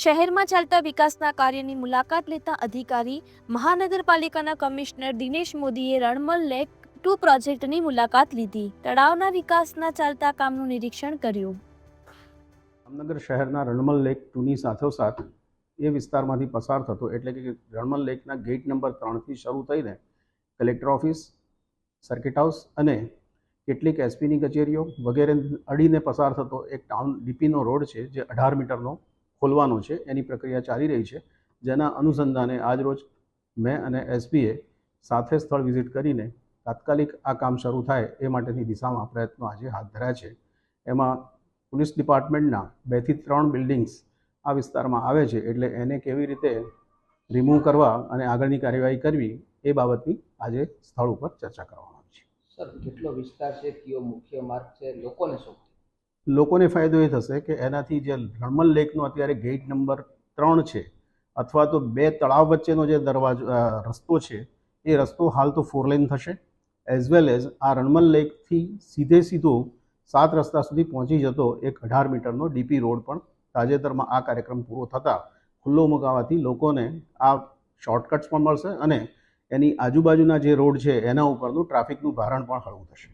શહેરમાં ચાલતા વિકાસના કાર્યની મુલાકાત લેતા અધિકારી, મહાનગરપાલિકાના કમિશનર દિનેશ મોદીએ રણમલ લેક ટુ પ્રોજેક્ટની મુલાકાત લીધી. તળાવના વિકાસના ચાલતા કામનું નિરીક્ષણ કર્યું. જામનગર શહેરના રણમલ લેક ટુની સાથોસાથ એ વિસ્તારમાંથી પસાર થતો, એટલે કે રણમલ લેકના ગેટ નંબર ત્રણથી શરૂ થઈને કલેક્ટર ઓફિસ, સર્કિટ હાઉસ અને કેટલીક એસપીની કચેરીઓ વગેરે અડીને પસાર થતો એક ટાઉન ડીપીનો રોડ છે, જે અઢાર મીટરનો ખોલવાનો છે, એની પ્રક્રિયા ચાલી રહી છે, જેના અનુસંધાને આજરોજ મેં અને એસપીએ સાથે સ્થળ વિઝિટ કરીને તાત્કાલિક આ કામ શરૂ થાય એ માટેની દિશામાં પ્રયત્નો આજે હાથ ધર્યા છે. એમાં પોલીસ ડિપાર્ટમેન્ટના બેથી ત્રણ બિલ્ડિંગ્સ આ વિસ્તારમાં આવે છે, એટલે એને કેવી રીતે રિમૂવ કરવા અને આગળની કાર્યવાહી કરવી એ બાબતની આજે સ્થળ ઉપર ચર્ચા કરવામાં આવી છે. સર, કેટલો વિસ્તાર છે, કયો મુખ્ય માર્ગ છે, લોકોને શું લોકોને ફાયદો એ થશે કે એનાથી જે રણમલ લેકનો અત્યારે ગેટ નંબર ત્રણ છે, અથવા તો બે તળાવ વચ્ચેનો જે દરવાજો રસ્તો છે, એ રસ્તો હાલ તો ફોર લેન થશે એઝ વેલ એઝ આ રણમલ લેકથી સીધે સીધો સાત રસ્તા સુધી પહોંચી જતો એક અઢાર મીટરનો ડીપી રોડ પણ તાજેતરમાં આ કાર્યક્રમ પૂરો થતાં ખુલ્લો મુકાવાથી લોકોને આ શોર્ટકટ્સ પણ મળશે અને એની આજુબાજુના જે રોડ છે, એના ઉપરનું ટ્રાફિકનું ભારણ પણ હળવું થશે.